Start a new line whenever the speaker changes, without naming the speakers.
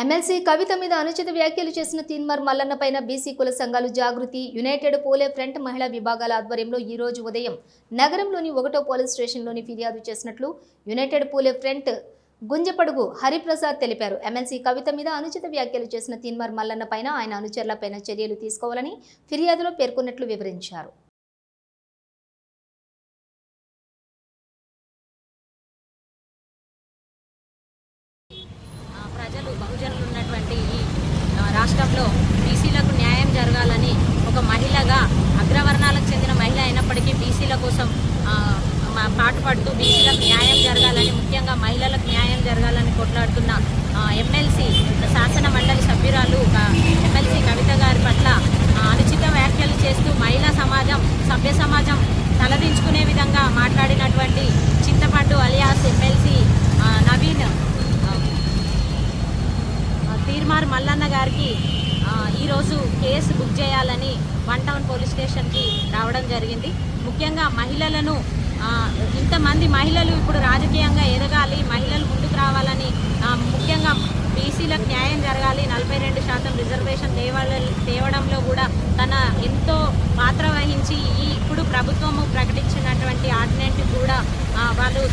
MLC కవిత మీద అనుచిత వ్యాఖ్యలు చేసిన తీన్మార్ మల్లన్న పైన బీసీ కుల సంఘాలు జాగృతి యునైటెడ్ పోలే ఫ్రంట్ మహిళా విభాగాల ఆధ్వర్యంలో ఈ రోజు ఉదయం నగరంలోని ఒకటో పోలీస్ స్టేషన్లోని ఫిర్యాదు చేసినట్లు యునైటెడ్ పోలే ఫ్రంట్ గుంజపడుగు హరిప్రసాద్ తెలిపారు. ఎమ్మెల్సీ కవిత మీద అనుచిత వ్యాఖ్యలు చేసిన తీన్మార్ మల్లన్న పైన ఆయన అనుచరులపైన చర్యలు తీసుకోవాలని ఫిర్యాదులో పేర్కొన్నట్లు వివరించారు.
ప్రజలు ఉన్నటువంటి ఈ రాష్ట్రంలో బీసీలకు న్యాయం జరగాలని ఒక మహిళగా అగ్రవర్ణాలకు చెందిన మహిళ అయినప్పటికీ బీసీల కోసం పాటుపడుతూ బీసీలకు న్యాయం జరగాలని ముఖ్యంగా మహిళలకు న్యాయం జరగాలని కొట్లాడుతున్న ఎమ్మెల్సీ శాసన మండలి సభ్యురాలు ఒక ఎమ్మెల్సీ కవిత గారి పట్ల అనుచిత వ్యాఖ్యలు చేస్తూ మహిళా సమాజం సభ్య సమాజం తలదించుకునే విధంగా మాట్లాడినటువంటి తీర్మార్ మల్లన్న గారికి ఈరోజు కేసు బుక్ చేయాలని వన్ టౌన్ పోలీస్ స్టేషన్కి రావడం జరిగింది. ముఖ్యంగా మహిళలను ఇంతమంది మహిళలు ఇప్పుడు రాజకీయంగా ఎదగాలి మహిళలు ముందుకు రావాలని ముఖ్యంగా బీసీలకు న్యాయం జరగాలి నలభై రెండు శాతం రిజర్వేషన్ దేవాలయ తేవడంలో కూడా తన ఎంతో పాత్ర వహించి ఈ ఇప్పుడు ప్రభుత్వము ప్రకటించినటువంటి ఆర్డినెంట్ కూడా వాళ్ళు